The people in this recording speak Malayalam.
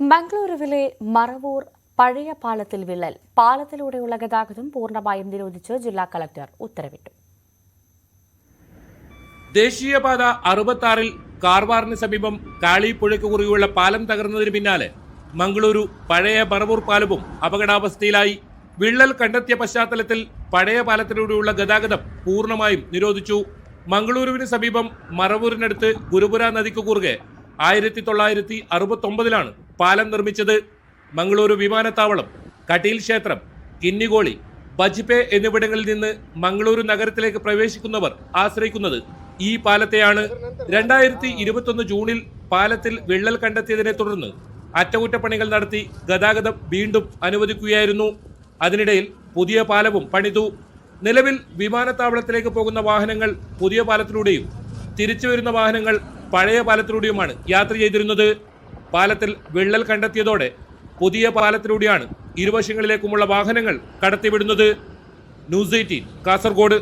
മംഗളൂരുവിലെ മറവൂർ പഴയ പാലത്തിൽ വിള്ളൽ പാലത്തിലൂടെയുള്ള ഗതാഗതം പൂർണമായും നിരോധിച്ച് ജില്ലാ കളക്ടർ ഉത്തരവിട്ടു. ദേശീയപാത അറുപത്താറിൽ കാർവാറിന് സമീപം കാളിപ്പുഴയ്ക്ക് കുറുകെയുള്ള പാലം തകർന്നതിന് പിന്നാലെ മംഗളൂരു പഴയ മറവൂർ പാലവും അപകടാവസ്ഥയിലായി. വിള്ളൽ കണ്ടെത്തിയ പശ്ചാത്തലത്തിൽ പഴയ പാലത്തിലൂടെയുള്ള ഗതാഗതം പൂർണമായും നിരോധിച്ചു. മംഗളൂരുവിന് സമീപം മറവൂരിനടുത്ത് ഗുരുപുര നദിക്ക് കുറുകെ ആയിരത്തി തൊള്ളായിരത്തി അറുപത്തൊമ്പതിലാണ് പാലം നിർമ്മിച്ചത് മംഗളൂരു വിമാനത്താവളം കട്ടീൽ ക്ഷേത്രം കിന്നികോളി ബജ്പേ എന്നിവിടങ്ങളിൽ നിന്ന് മംഗളൂരു നഗരത്തിലേക്ക് പ്രവേശിക്കുന്നവർ ആശ്രയിക്കുന്നത് ഈ പാലത്തെയാണ്. രണ്ടായിരത്തി ഇരുപത്തൊന്ന് ജൂണിൽ പാലത്തിൽ വിള്ളൽ കണ്ടെത്തിയതിനെ തുടർന്ന് അറ്റകുറ്റപ്പണികൾ നടത്തി ഗതാഗതം വീണ്ടും അനുവദിക്കുകയായിരുന്നു. അതിനിടയിൽ പുതിയ പാലവും പണിതു. നിലവിൽ വിമാനത്താവളത്തിലേക്ക് പോകുന്ന വാഹനങ്ങൾ പുതിയ പാലത്തിലൂടെയും തിരിച്ചു വരുന്ന വാഹനങ്ങൾ പഴയ പാലത്തിലൂടെയുമാണ് യാത്ര ചെയ്തിരുന്നത്. പാലത്തിൽ വിള്ളൽ കണ്ടെത്തിയതോടെ പുതിയ പാലത്തിലൂടെയാണ് ഇരുവശങ്ങളിലേക്കുമുള്ള വാഹനങ്ങൾ കടത്തിവിടുന്നത്. News eighteen Kasaragod.